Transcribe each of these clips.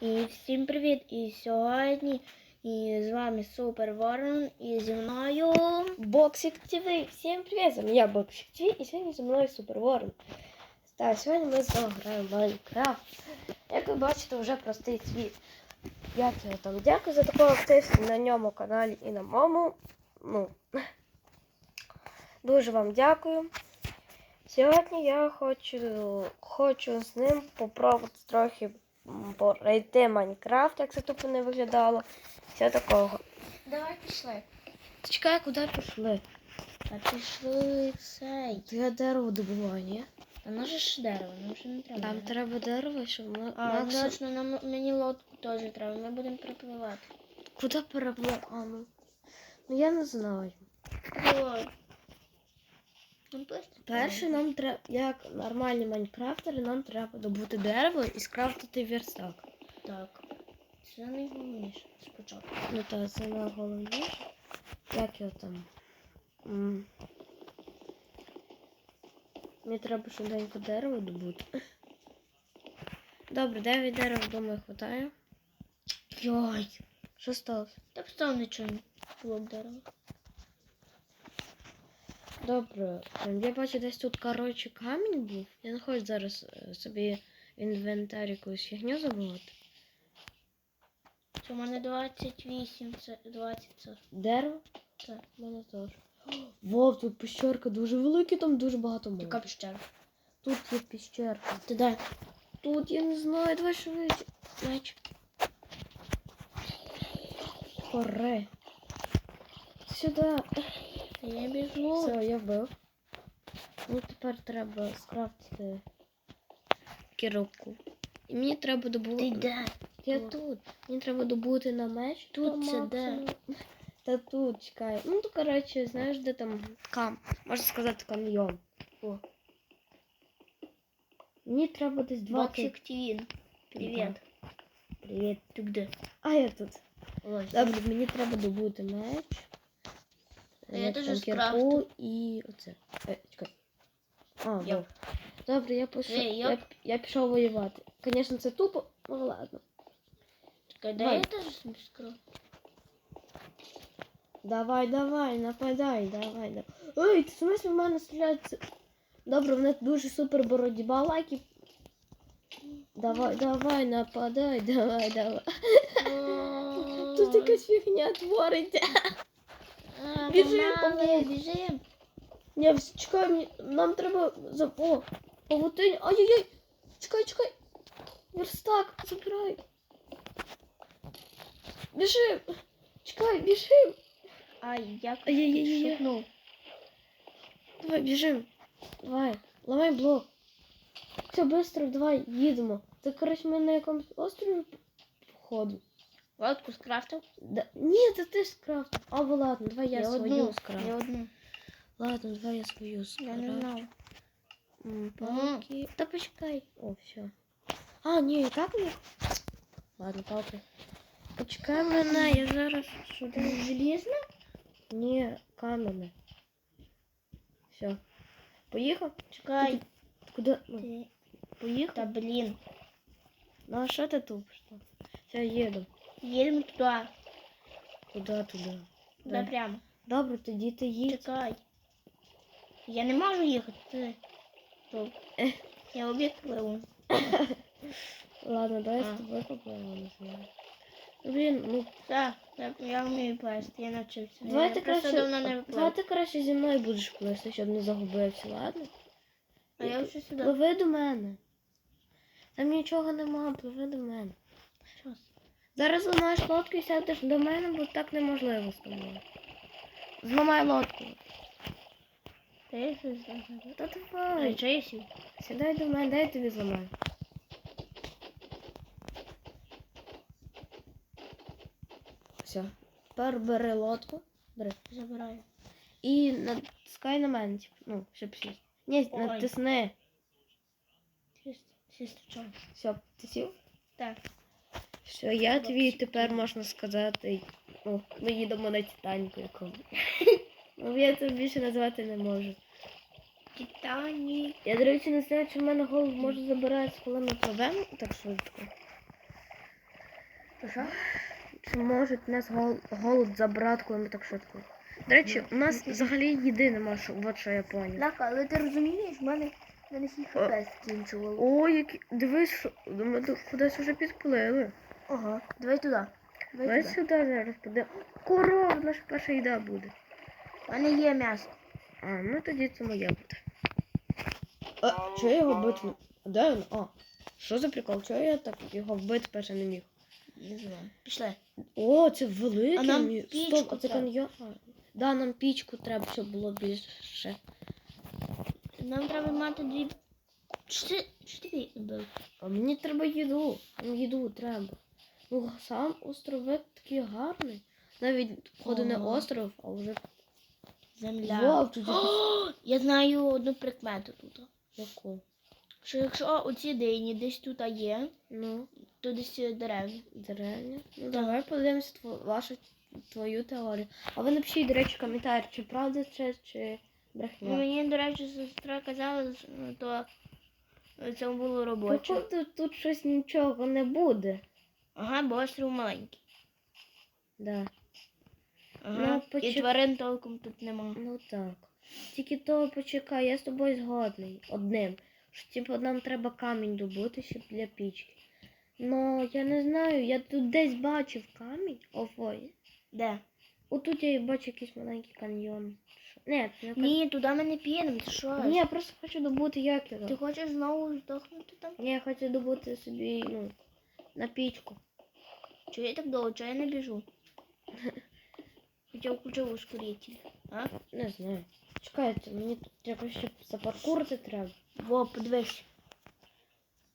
І всім привіт! І сьогодні і з вами Супер Ворон і зі мною Боксик ТВ. Всем привет, с вами я Боксик ТВ и сегодня со мною Супер Ворон. Так, сьогодні ми знову граємо в Майнкрафт. Як ви бачите, вже простий світ. Як його там? Дякую за таку активність на ньому каналі і на моєму. Ну, дуже вам дякую. Сьогодні я хочу, хочу з ним попробувати трохи пройти Майнкрафт, як це тупо не виглядало. Все такого. Давай пішли. Та чекай, куди пішли? А пішли цей. Я дерево добуваю, ні? А ну же ж дерево, нам вже не треба. Там треба дерево, щоб ми. А, Макс... точно, нам мені лодку теж треба, ми будемо припливати. Куди переплив? А, ну. Ну я не знаю. Ой. Ну, просто Перше нам треба, як нормальні майнкрафтери, нам треба добути дерево і скрафтити верстак. Так. Це найголовніше спочатку. Ну так, це найголовніше. Як його там? М. Мені треба швиденько дерево добути. Добре, 9 дерев, думаю, хватає. Йой! Що сталося? Та б став нічого не було б дерева. Добре, ем, я бачу десь тут, коротше, камінь був. Я не хочу зараз е, собі в інвентар якусь фігню забувати. Це в мене 28, це 20 це. Дерево? Так. У мене теж. Вов, тут піщерка дуже велика, там дуже багато Яка мов. піщера? Тут є піщерка. Ти де? Тут я не знаю, давай швидше. Меч. Хоре. Сюди. Та я біжу. Все, я вбив. Ну тепер треба скрафтити кіровку. І мені треба Ти добувати. де? Я Тут. тут. Мені треба добути на меч. Тут Та це максимум. Та тут, чекай. Ну, то, коротше, знаєш, де там кам. Можна сказати, каньйон. О. Мені треба десь два. Боксик Твін. Привіт. Привіт. Ти де? А я тут. Ось. Добре, мені треба добути меч. А я як теж там, скрафтив. кірку і оце. Е, чекай. А, Я. во. Добре, я пішов. Ей, Я, йоп. я пішов воювати. Звісно, це тупо, ну ладно. Чекай, Давай. дай я теж собі скрафту. Давай, давай, нападай, давай, давай. Ой, ти в смысле в мене стріляється? Добре, в мене дуже супер боротьба лайки. Давай, давай, нападай, давай, давай. Тут якась фігня твориться. А, Біжи, погнали, біжим. Ні, чекай, нам треба за. О, павутинь. Ай-яй-яй! Чекай, чекай. Верстак, забирай. Біжи. Чекай, біжи. Ай, як Ай-яй-яй-яй. Давай, біжим. Давай, ламай блок. Все, быстро, давай, їдемо. Це, коротше, ми на якомусь острові походу. Лодку скрафтив? Да. Ні, це ти скрафтив. А, ну ладно, давай я, свою одну. скрафтив. Я одну. Ладно, давай я свою Я скрафтив. не знав. М, Палки. Та почекай. О, все. А, ні, і так не. Ладно, палки. Почекай мене, я зараз сюди. Железно? Ні, каменне. Все. Поїхав? Чекай. Куди? Ну, Ти- поїхав? Та блін. Ну а що ти тупиш там? Все, їду. Їдемо туди. Куди туди? Туди Да. прямо. Добре, тоді ти їдь. Чекай. Я не можу їхати. Ти. Я обіг пливу. Ладно, давай А. з тобою попливемо. Ну, Блін, ну Так, я, я вмію плести, я навчився. давай я ти краще, давно не давай ти краще зі мною будеш плисти, щоб не загубився, ладно? А я вже сюди. Пливи до мене. Там нічого нема, пливи до мене. Зараз зламаєш лодку і сядеш до мене, бо так неможливо з тобою. Зламай лодку. Та я щось знаю. Та давай. чого я сів? Сідай до мене, дай я тобі зламаю. Все. Тепер бери лодку. Бери. Забираю. І натискай на мене, типу, ну, щоб сісти. Ні, Ой. натисни. Сісти чого? Все, ти сів? Так. Все, я тобі тепер можна сказати. Ну, ми їдемо на Титаніку якому. Ну, я це більше назвати не можу. Титанік. Я, до речі, не знаю, чи в мене голос може забиратися, коли ми пливемо так швидко. Що? Чи може нас гол- голод забрати, коли ми так швидко? До речі, у нас взагалі їди нема, що, от що я поняв. Так, але ти розумієш, в мене мене всі хп скінчувало. О, які... дивись, що... ми тут кудись вже підплили. Ага, давай туди. Давай Давай сюди зараз піде. Корова, наша перша їда буде. У мене є м'ясо. А, ну тоді це моя буде. А, чого я його бити? Де він? А, що за прикол? Чого я так його вбити перше не міг? Не знаю. Пішли. О, це великий. А нам мі- пічку Стоп, а це треба. Да, нам пічку треба, щоб було більше. Нам треба мати дві. Ти вибив? А мені треба їду. Ну, їду треба. Ну, сам островик такий гарний. Навіть, походу, не остров, а вже. Земля. Вау, тут О, я знаю одну прикмету тут. яку. Що якщо оці дині десь тут є, Ну, то десь деревні. деревня. Ну, давай подивимося тво, вашу твою теорію. А ви напишіть, до речі, коментар, чи правда це, чи брехня. Мені, до речі, сестра казала, що, ну, то це було робоче. Походу, тут щось нічого не буде. Ага, бо острів маленький. Да. Ага. Ну, І тварин толком тут нема. Ну так. Тільки то почекай, я з тобою згодний одним. Що типу нам треба камінь добути, щоб для пічки. Ну, я не знаю, я тут десь бачив камінь. Ой. Де? Отут я бачу якийсь маленький каньйон. Що? Ні, це не каньйон. Ні, туди ми не підемо, ти що? Ні, я просто хочу добути як його. Ти хочеш знову здохнути там? Ні, я хочу добути собі, ну, на пічку. Чого я так довго, чого я не біжу? Хоча включив ускоритель. А? Не знаю. Чекайте, мені тут якось ще запаркурити треба. Во, подивись.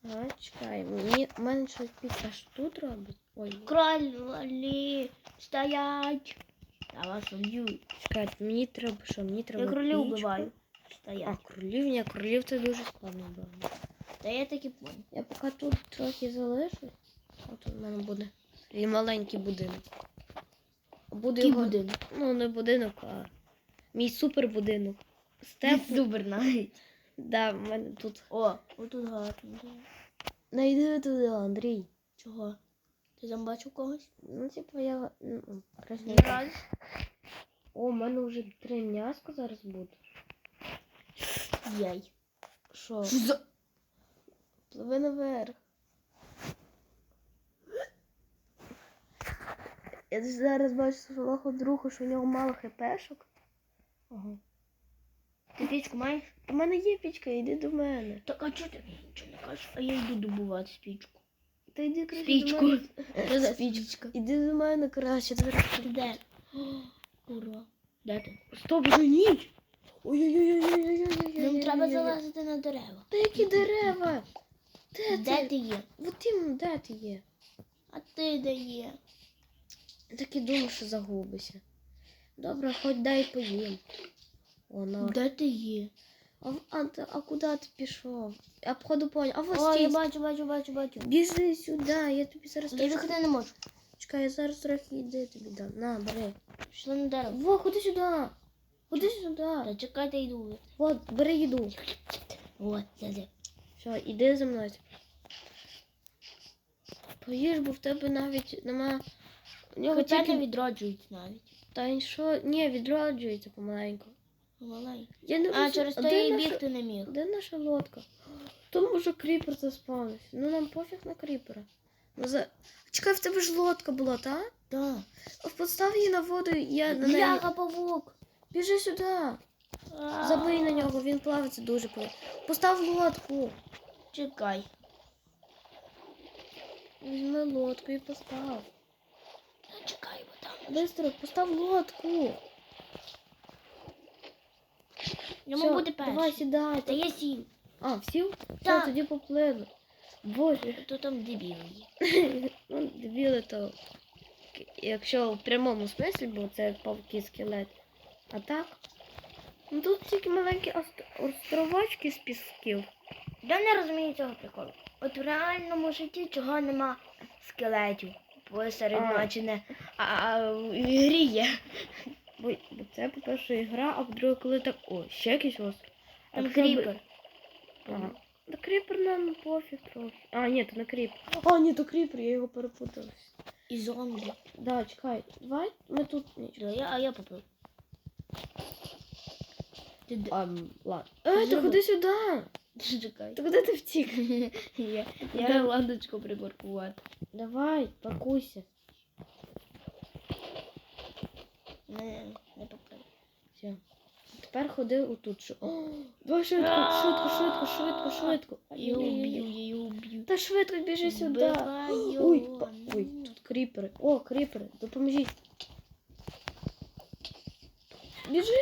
А, чекай, мені в мене щось піца аж тут робить. Ой, Кролі стоять. Я вас уб'ю. чекайте, мені треба що? Мені треба. Я кролів пічку. вбиваю. А, Стоять. кролів, ні, кролів це дуже складно було. Та я так і понял. Я поки тут трохи залишу. А тут в мене буде Свій маленький будинок. Буде його, будинок? ну не будинок, а мій супер будинок. Степ, Супер навіть. да, в мене тут. О, отут гарно. Найди туди, Андрій. Чого? Ти там бачив когось? Ну, типу, я ну, красненько. разу. О, в мене вже три м'яска зараз буде. Яй. Що? Пливи наверх. Я зараз бачу свого другу, що у нього мало хпшок. Ага. Ти пічку маєш? У мене є пічка, йди до мене. Так, а чого ти мені нічого не кажеш? А я йду добувати спічку. Та йди краще Спічку. до. Що за? Іди до мене краще. Зараз. Ти де? Курва. Де ти? Стоп, вже ніч. Ой-ой-ой-ой-ой-ой-ой. Нам треба залазити на дерева. Та які дерева? Де, Де ти? ти є? От іменно, де ти є? А ти де є? Я так і думав, що загубишся. Добре, хоч дай поїм. О, на. Де ти є? А, а, а куди ти пішов? Я походу понял. А ось О, стій. я бачу, бачу, бачу, бачу. Біжи сюди, я тобі зараз Я трохи... виходити не можу. Чекай, я зараз трохи йди тобі дам. На, бери. Пішли на дерево. Во, ходи сюди. Ходи сюди. Та чекайте, йду. От, бери їду. От, де. Все, іди за мною. Поїж, бо в тебе навіть нема. У нього Хоча не тільки... відроджують навіть. Та й що? Ні, відроджується помаленьку. Маленькі. Я не А, через а то де і наша- бігти не міг. Де наша лодка? Тому що кріпер заспавнився. Ну нам пофіг на кріпера. Ну, за... Чекай, в тебе ж лодка була, та? Так. Постав її на воду, і я на неї. Бляха, павук. Біжи сюди. А, Забий на нього, він плавиться дуже повільно. Постав лодку. Чекай. Візьми лодку і постав. Бистро, постав лодку. Йому Всьо, буде Давай перший. сідай. Та я сів. А, всів? Так. Все, тоді поплили. Боже. То там дебіл є. ну, дебіли то. Якщо в прямому смислі, бо це павки скелет. А так? Ну тут тільки маленькі ост- островочки з пісків. Я не розумію цього приколу. От в реальному житті чого нема скелетів посеред А. ночі не. А, а в ігрі є. Бо, бо це, по-перше, ігра, а по-друге, коли так. О, ще якийсь. А Там кріпер. Ага. Та кріпер нам пофіг трохи. А, ні, то не кріпер. А, ні, то кріпер, я його перепутав. І зомбі. Да, чекай, давай ми тут нічого. Да, я, а я поплив. Ти де? А, ладно. Е, ти ходи сюди. Чекай. Ти куди ти втік? Я, я ладочку припаркувати. Давай, паркуйся. Не, не поплив. Все. Тепер ходи отут. Що... О, давай швидко, швидко, швидко, швидко, швидко. Я уб'ю, я її уб'ю. Та швидко біжи сюди. Ой, па... ой, тут кріпери. О, кріпери, допоможіть. Біжим!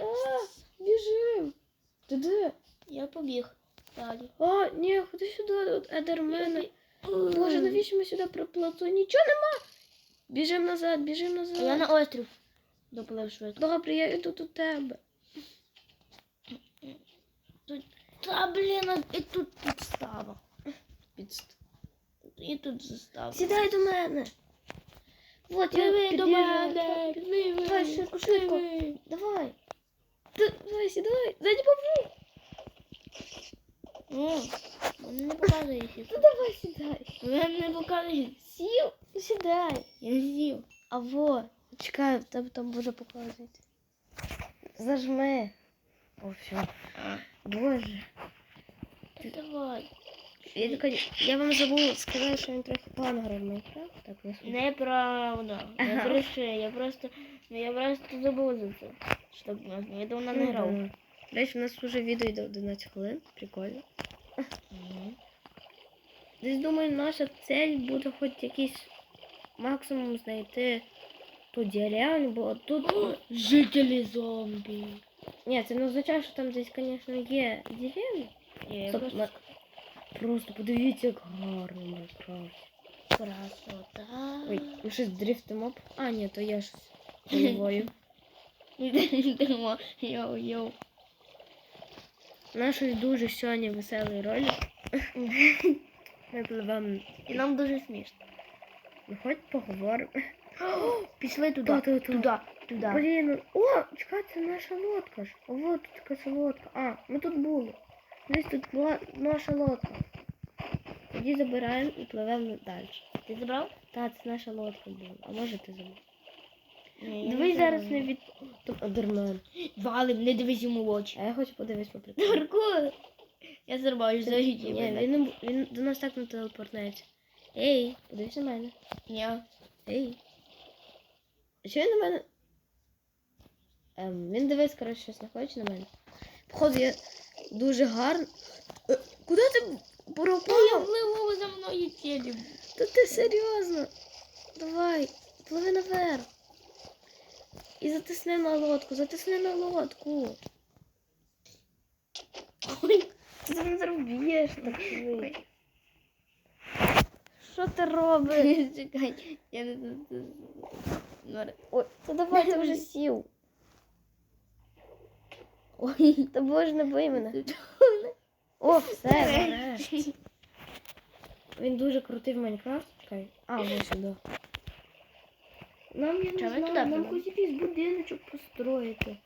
А, біжим! Ти де? Я побіг. Далі. А, ні, ходи сюди, тут едермени. Боже, навіщо ми сюди приплатили? Нічого нема. Біжим назад, біжим назад. Я на острів доплив швидко. Добре, я йду до тебе. Та блін, і тут підстава. Підст... І тут застава. Сідай до мене. От я до мене, Давай, швидко, швидко. Давай. Давай, сідай. Зайди попу. О, він не показує Ну давай сідай. Він не показує. Сів, ну сідай. Я сів. А во, чекай, тебе там буде показувати. Зажми. О, все. Боже. Та давай. Я, така- я вам забула сказати, що він трохи грав в Майнкрафт. Так, не суть. Неправда. Не Ага. бреши. Я просто, ну, я просто забув за це. Щоб я давно не грав. До речі, у нас вже відео йде 11 хвилин. Прикольно. Десь думаю, наша цель буде хоч якийсь максимум знайти ту деревню, бо тут. Жителі зомбі. Ні, це не означає, що там десь, звісно, є деревня. Я Стоп, просто на- Просто подивіться, як гарно Майнкрафт. красота. Ой, ми щось дрифтимо. А, ні, то я щось. Йоу-йоу. Наш дуже сьогодні веселий ролик. Ми пливемо. І нам дуже смішно. Ну, хоч поговоримо. Пішли туди. Туди. Туди. Блін, ну- о, чекай, це наша лодка ж. О, вот тут якась лодка. А, ми тут були. Десь тут була наша лодка. Тоді забираємо і пливемо далі. Ти забрав? Та, це наша лодка була. А може ти забув? Дивись зараз не від. Адермен. Валим, не дивись йому в очі. А я хочу подивись по приколу. Я зарбаю за Ні, він, не він до нас так не телепортнеться. Ей, подивись на мене. Ні. Ей. А Чого він на мене? Ем, він дивись, коротше, щось хоче на мене. Походу, я дуже гарно. Е, Куди ти Я пливу за мною тілі. Та ти серйозно? Давай, пливи наверх. І затисни на лодку, затисни на лодку. Ой. Ти зараз б'єш так швидко. Що ти робиш? Чекай. Я не... Ой, то давай ти вже сів. Ой. Та боже, не бий мене. О, все, нарешті. Він дуже крутий в Майнкрафт. Чекай. А, ось сюди. Нам я Чого не знаю, нам прибули? хоч якийсь будиночок построїти.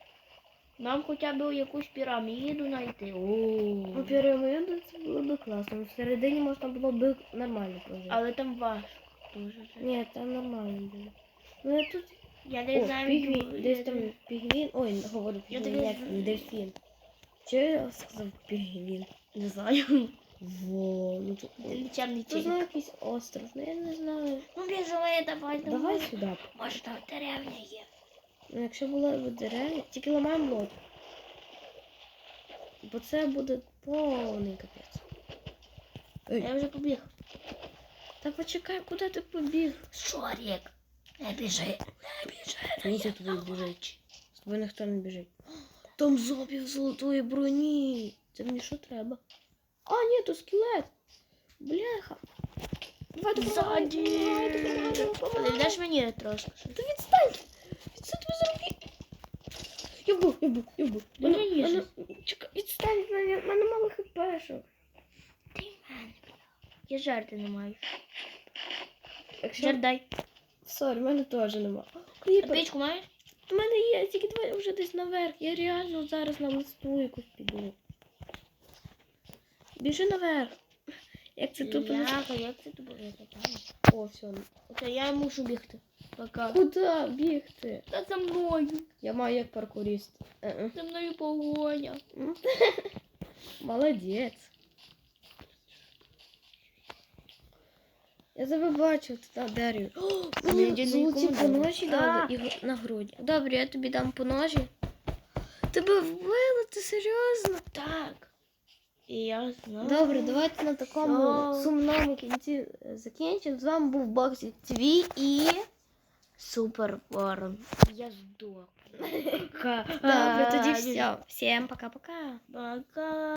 Нам хоча б якусь піраміду знайти. Ну, О. піраміду це було б класно. Всередині можна було б нормально прожити. Але там важко. Дуже. Ні, там нормально було. Ну я тут. Я не О, знаю. пігвін. Десь там пігвін. Ой, говорю Я пігвін, як він, дельфін. Чого я сказав пігвін? Не знаю. Во, ну тут. Не Тут чик. якийсь остров, ну я не знаю. Ну біжи, давай, Давай сюди. Може там деревня є. Ну, якщо була б деревня, тільки ламаємо лодку. Бо це буде повний капець. Ей, Я вже побіг. та почекай, куди ти побіг? Шорік. Не біжи. Не біжи. Ні, це тобі біжить. З тобою ніхто не біжить. Там зобів золотої броні. Це мені що треба? То скелет. Бляха. Давай допомагай, допомагай, допомагай, допомагай. Подивляєш мені трошки. Та відстань! Відстань тебе зробити! Я вбив, я вбив, я вбив. Мене- мені мене- Чекай, відстань від мене, в мене мало хпшок. Ти мене. Я жарти не маю. Якщо... Жар дай. Сорі, в мене теж нема. Кріпер, Печку маєш? в мене є, тільки давай вже десь наверх. Я реально зараз на листу якусь піду. Біжи наверх. Як це тупо? не- Ляха, як це я питаю? О, все. Та я мушу бігти. Пока. Куди бігти? Та за мною. Я маю як паркуріст. Е-е. За мною погоня. Молодець. Я тебе тут Я Мені золоті по ножі дали і в- на груді. Добре, я тобі дам по ножі. Тебе вбили, ти серйозно? Так. І я знаю. Добре, давайте на такому Все. сумному кінці е, закінчимо. З вами був Боксі Твій і. Супер ворон. Я здох. Добре, тоді все. Всім пока-пока. Пока.